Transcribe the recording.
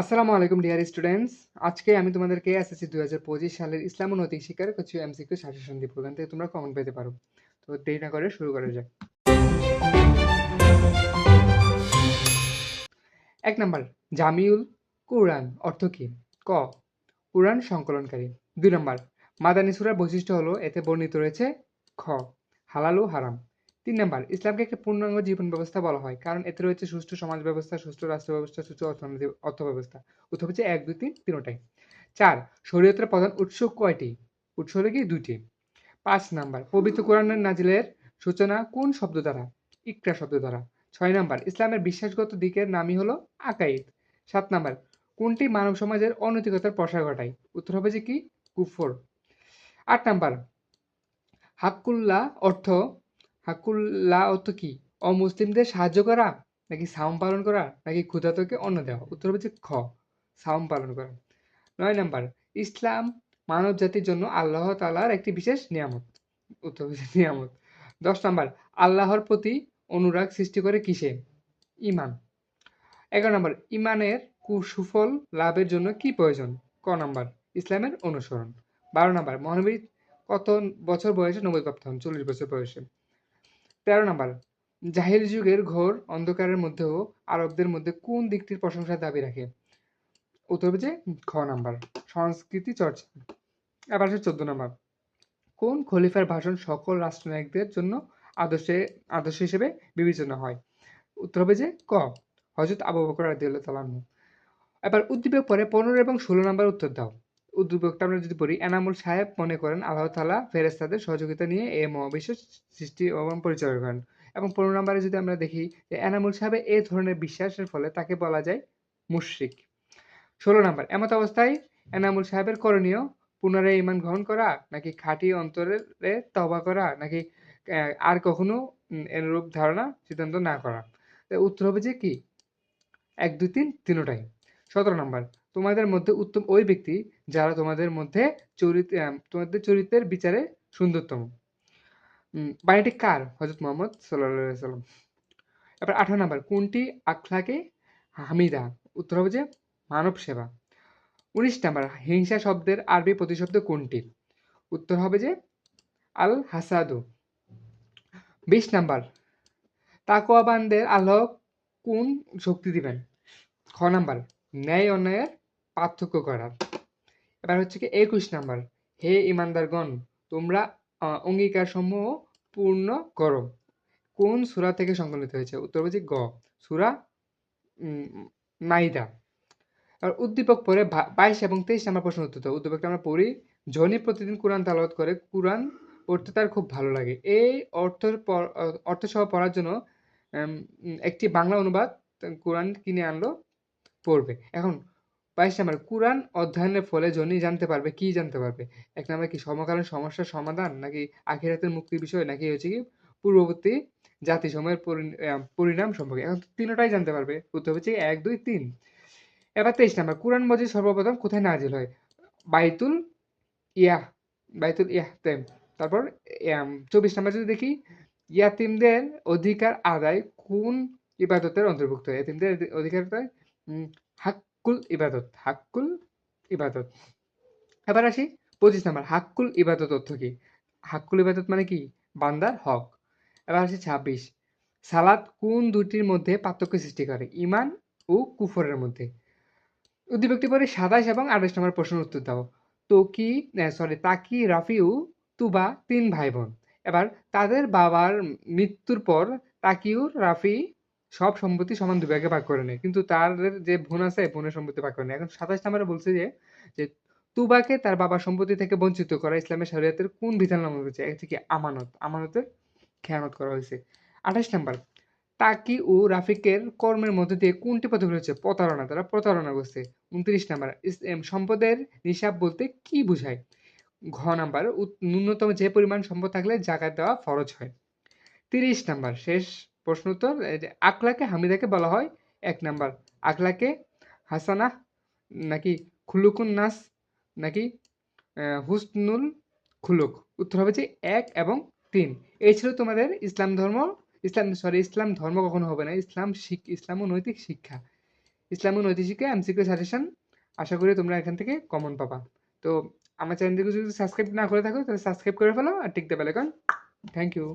আসসালামু আলাইকুম dear students আজকে আমি তোমাদেরকে এসএসসি দুই হাজার পঁচিশ সালের ইসলাম নৈতিক শিক্ষার কিছু এমসিকিউ সাজেশন দিব। ওখান থেকে তোমরা কমেন্ট পেতে পারো। তো দেরি না করে শুরু করা যাক। এক নাম্বার, জামিউল কুরআন অর্থ কি? ক, কুরআন সংকলনকারী। দুই নাম্বার, মাদানী সূরার বৈশিষ্ট্য হলো, এতে বর্ণিত রয়েছে, খ, হালাল ও হারাম। তিন নাম্বার, ইসলামকে একটি পূর্ণাঙ্গ জীবন ব্যবস্থা বলা হয়। কারণ এতে রয়েছে সুষ্ঠু সমাজ ব্যবস্থা সুষ্ঠু রাষ্ট্র ব্যবস্থা সুষ্ঠু অর্থনৈতিক অর্থ ব্যবস্থা উত্তর হচ্ছে এক, দুই, তিন, তিনটাই। চার, শরীয়তের প্রধান উৎস কয়টি? উৎস হলো কি দুইটি। পাঁচ নাম্বার, পবিত্র কোরআনের নাজিলের সূচনা কোন শব্দ দ্বারা? ইকরা শব্দ দ্বারা। ছয় নাম্বার, ইসলামের বিশ্বাসগত দিকের নামই হলো আকাইদ। সাত নাম্বার, কোনটি মানব সমাজের অনৈতিকতার প্রসার ঘটায়? উত্তর হবে যে কি? কুফর। আট নাম্বার, হাক্কুল্লাহ অর্থ হাকুল্লা অর্থ কি অমুসলিমদের সাহায্য করা নাকি সাওম পালন করা নাকি ক্ষুধাতকে অন্ন দেওয়া? উত্তর হচ্ছে খ, সাওম পালন করা। নয় নাম্বার, ইসলাম মানব জাতির জন্য আল্লাহ তালার একটি বিশেষ নিয়ামত। উত্তর হচ্ছে নিয়ামত। দশ নাম্বার, আল্লাহর প্রতি অনুরাগ সৃষ্টি করে কিসে? ইমান। এগারো নম্বর, ইমানের কুসুফল লাভের জন্য কি প্রয়োজন? ক নাম্বার, ইসলামের অনুসরণ। বারো নাম্বার, মহানবী কত বছর বয়সে নবী প্রাপ্ত হন? চল্লিশ বছর বয়সে। তেরো নাম্বার, জাহির যুগের ঘোর অন্ধকারের মধ্যেও আরবদের মধ্যে কোন দিকটির প্রশংসার দাবি রাখে? উত্তর হচ্ছে খ নাম্বার, সংস্কৃতি চর্চা। এবার হচ্ছে চোদ্দ নাম্বার, কোন খলিফার ভাষণ সকল রাষ্ট্রনায়কদের জন্য আদর্শে, আদর্শ হিসেবে বিবেচনা হয়? উত্তর হবে যে ক হজরত আবু বকর রাদিয়াল্লাহু তাআলা এবার উদ্দীপক পরে পনেরো এবং ষোলো নাম্বার উত্তর দাও। উদ্দীপকটা আমরা যদি পড়ি, এনামুল সাহেব মনে করেন আল্লাহ তালা ফেরেস্তাদের সহযোগিতা নিয়ে এই মহাবিশ্ব সৃষ্টি এবং পরিচালনা করেন। এবং পনেরো নম্বরে যদি আমরা দেখি যে এনামুল সাহেবের এই ধরনের বিশ্বাসের ফলে তাকে বলা যায় মুশ্রিক। ষোলো নম্বর, এমত অবস্থায় এনামুল সাহেবের করণীয় পুনরায় ইমান গ্রহণ করা, নাকি খাঁটি অন্তরে তবা করা, নাকি আর কখনো এরূপ ধারণা, সিদ্ধান্ত না করা? উত্তর হবে যে কি? এক, দুই, তিন, তিনোটাই। সতেরো নম্বর তোমাদের মধ্যে উত্তম, ওই ব্যক্তি যারা তোমাদের মধ্যে চরিত্র তোমাদের চরিত্রের বিচারে সুন্দরতম। বাণীটি কার? হজরত মোহাম্মদ সাল্লাম এবার আঠারো নাম্বার, কোনটি আখলাকে হামিদা? উত্তর হবে যে মানব সেবা। উনিশ নাম্বার, হিংসা শব্দের আরবি প্রতিশব্দ কোনটি? উত্তর হবে যে আল হাসাদু বিশ নাম্বার তাকোয়াবানদের আল্লাহ কোন শক্তি দিবেন? খ নাম্বার, ন্যায় অন্যায়ের পার্থক্য করার। এবার হচ্ছে কি একুশ নাম্বার। হে ইমানদারগণ, তোমরা অঙ্গীকার সমূহ পূর্ণ করো। কোন সুরা থেকে সংকলিত হয়েছে? উত্তর বলছি গ। সুরা মাইদা। আর উদ্দীপক পরে বাইশ এবং তেইশ নাম্বার প্রশ্ন উত্তর উদ্দীপকটা আমরা পড়ি জনি প্রতিদিন কোরআন তালাবাত করে। কোরআন পড়তে তার খুব ভালো লাগে। এই অর্থের অর্থ সহ পড়ার জন্য একটি বাংলা অনুবাদ কোরআন কিনে আনলো, পড়বে। এখন বাইশ নাম্বার কোরআন অধ্যয়নের ফলে জনি জানতে পারবে, কি জানতে পারবে? এক নাম্বার কি সমকালীন সমস্যার সমাধান, নাকি আখিরাতের মুক্তির বিষয়, নাকি হচ্ছে কি পূর্ববর্তী জাতি সময়ের পরিণাম সম্পর্কে? এখন তিনটাই জানতে পারবে। উত্তর হচ্ছে এক, দুই, তিন। এবার তেইশ নাম্বার, কোরআন মজিদ সর্বপ্রথম কোথায় নাজিল হয়? বাইতুল ইয়া বাইতুল ইয়া তেম তারপর চব্বিশ নাম্বার যদি দেখি, ইয়াতিমদের অধিকার আদায় কোন ইবাদতের অন্তর্ভুক্ত? ইয়াতিমদের অধিকার আদায় হাক্কুল ইবাদত হাক্কুল ইবাদত। এবার আসি পঁচিশ নাম্বার, হাক্কুল ইবাদত অর্থ কি? হাক্কুল ইবাদত মানে কি? বান্দার হক। এবার আসি ছাব্বিশ সালাদ কোন দুটির মধ্যে পার্থক্য সৃষ্টি করে? ইমান ও কুফরের মধ্যে। উদ্দীপকটি পরে সাতাশ এবং আঠাশ নম্বর প্রশ্নের উত্তর দাও। তো কি সরি তাকি রাফিউ, তুবা তিন ভাই বোন এবার তাদের বাবার মৃত্যুর পর তাকিউর রাফি সব সম্পত্তি সমান দুভাগে ভাগ করে নেয়। কিন্তু তাদের যে বোন আছে, বোনের সম্পত্তি ভাগ করে নেয়। এখন সাতাশ নাম্বারে বলছে যে যে তুবাকে তার বাবার সম্পত্তি থেকে বঞ্চিত করা ইসলামের শরীয়তের কোন বিধান নাম হয়েছে? এটা কি আমানত। আমানতের খেয়ানত করা হয়েছে। আঠাশ নাম্বার, তাকি ও রাফিকের কর্মের মধ্যে দিয়ে কোনটি পদক্ষেপ হচ্ছে প্রতারণা। তারা প্রতারণা করছে। উনত্রিশ নাম্বার সম্পদের হিসাব বলতে কি বোঝায়? ঘ নাম্বার ন্যূনতম যে পরিমাণ সম্পদ থাকলে জাকাত দেওয়া ফরজ হয়। তিরিশ নাম্বার, শেষ প্রশ্ন উত্তর আকলাকে হামিদাকে বলা হয়, এক নাম্বার। আকলাকে হাসানা নাকি খুলুকুন নাস নাকি হুসনুল খুলুক? উত্তর হবে যে এক এবং তিন। এই ছিল তোমাদের ইসলাম ধর্ম, ইসলাম সরি ইসলাম ধর্ম কখনো হবে না। ইসলাম ইসলাম ও নৈতিক শিক্ষা। ইসলামী নৈতিশিক্ষা এমসিকিউ সাজেশন আশা করি তোমরা এখান থেকে কমন পাবা। তো আমার চ্যানেলটিকে যদি সাবস্ক্রাইব না করে থাকো, তাহলে সাবস্ক্রাইব করে ফেলো আর tick the bell icon thank you